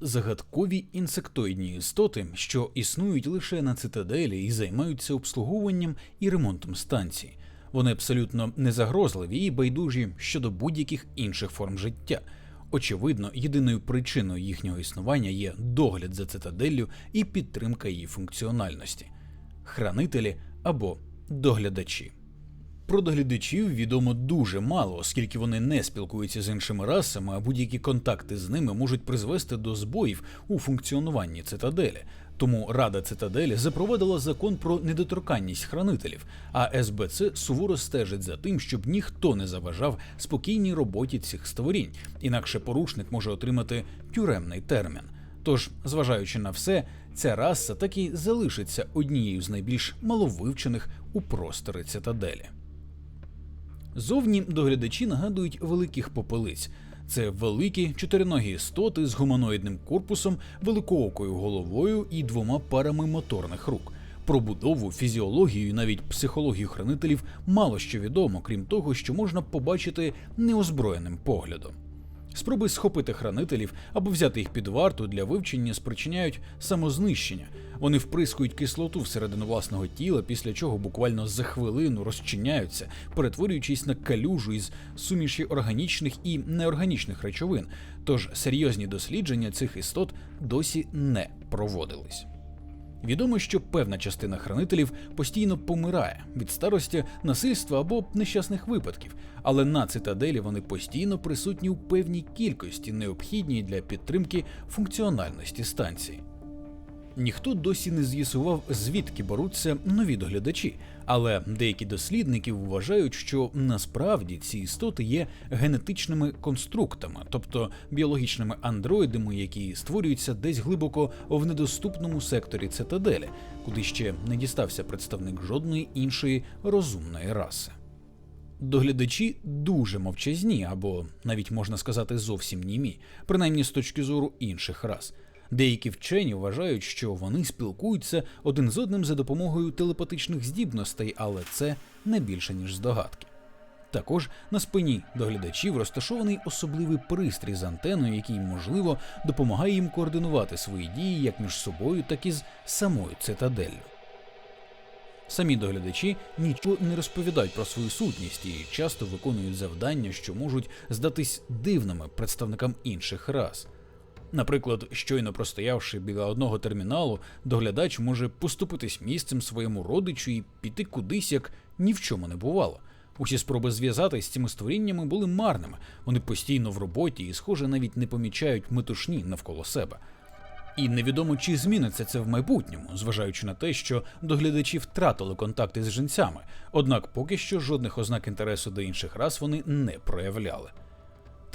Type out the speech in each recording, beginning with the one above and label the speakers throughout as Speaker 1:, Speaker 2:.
Speaker 1: Загадкові інсектоїдні істоти, що існують лише на цитаделі і займаються обслуговуванням і ремонтом станцій. Вони абсолютно незагрозливі і байдужі щодо будь-яких інших форм життя. Очевидно, єдиною причиною їхнього існування є догляд за цитаделлю і підтримка її функціональності, хранителі або доглядачі. Про доглядачів відомо дуже мало, оскільки вони не спілкуються з іншими расами, а будь-які контакти з ними можуть призвести до збоїв у функціонуванні цитаделі. Тому Рада цитаделі запровадила закон про недоторканність хранителів, а СБЦ суворо стежить за тим, щоб ніхто не заважав спокійній роботі цих створінь, інакше порушник може отримати тюремний термін. Тож, зважаючи на все, ця раса так і залишиться однією з найбільш маловивчених у простори цитаделі. Зовні доглядачі нагадують великих попелиць. Це великі чотириногі істоти з гуманоїдним корпусом, великоокою головою і двома парами моторних рук. Про будову, фізіологію і навіть психологію хранителів мало що відомо, крім того, що можна побачити неозброєним поглядом. Спроби схопити хранителів або взяти їх під варту для вивчення спричиняють самознищення. Вони вприскують кислоту всередину власного тіла, після чого буквально за хвилину розчиняються, перетворюючись на калюжу із суміші органічних і неорганічних речовин. Тож серйозні дослідження цих істот досі не проводились. Відомо, що певна частина хранителів постійно помирає від старості, насильства або нещасних випадків, але на цитаделі вони постійно присутні у певній кількості, необхідній для підтримки функціональності станції. Ніхто досі не з'ясував, звідки беруться нові доглядачі, але деякі дослідники вважають, що насправді ці істоти є генетичними конструктами, тобто біологічними андроїдами, які створюються десь глибоко в недоступному секторі цитаделі, куди ще не дістався представник жодної іншої розумної раси. Доглядачі дуже мовчазні, або навіть можна сказати зовсім німі, принаймні з точки зору інших рас. Деякі вчені вважають, що вони спілкуються один з одним за допомогою телепатичних здібностей, але це не більше ніж здогадки. Також на спині доглядачів розташований особливий пристрій з антеною, який, можливо, допомагає їм координувати свої дії як між собою, так і з самою цитаделлю. Самі доглядачі нічого не розповідають про свою сутність і часто виконують завдання, що можуть здатись дивними представникам інших рас. Наприклад, щойно простоявши біля одного терміналу, доглядач може поступитись місцем своєму родичу і піти кудись, як ні в чому не бувало. Усі спроби зв'язатись з цими створіннями були марними. Вони постійно в роботі і, схоже, навіть не помічають метушні навколо себе. І невідомо, чи зміниться це в майбутньому, зважаючи на те, що доглядачі втратили контакти з жінцями, однак поки що жодних ознак інтересу до інших рас вони не проявляли.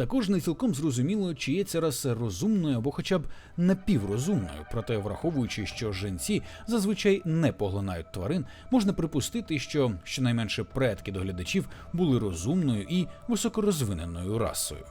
Speaker 1: Також не цілком зрозуміло, чи є ця раса розумною або хоча б напіврозумною, проте, враховуючи, що жінці зазвичай не поглинають тварин, можна припустити, що щонайменше предки доглядачів були розумною і високорозвиненою расою.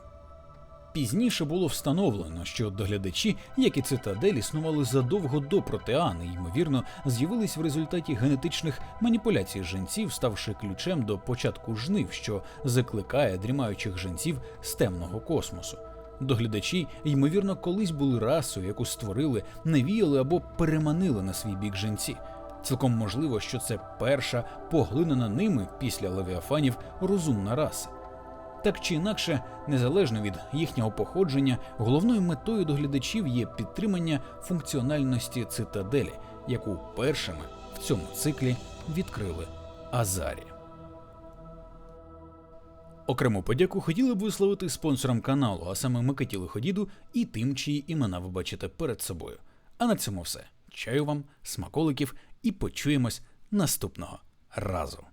Speaker 1: Пізніше було встановлено, що доглядачі, як і цитадель, існували задовго до протеани, ймовірно, з'явились в результаті генетичних маніпуляцій жінців, ставши ключем до початку жнив, що закликає дрімаючих жінців з темного космосу. Доглядачі, ймовірно, колись були расою, яку створили, навіяли або переманили на свій бік жінці. Цілком можливо, що це перша поглинена ними після левіафанів розумна раса. Так чи інакше, незалежно від їхнього походження, головною метою доглядачів є підтримання функціональності цитаделі, яку першими в цьому циклі відкрили Азарі. Окрему подяку хотіли б висловити спонсорам каналу, а саме Микиті Лиходіду і тим, чиї імена ви бачите перед собою. А на цьому все. Чаю вам, смаколиків і почуємось наступного разу.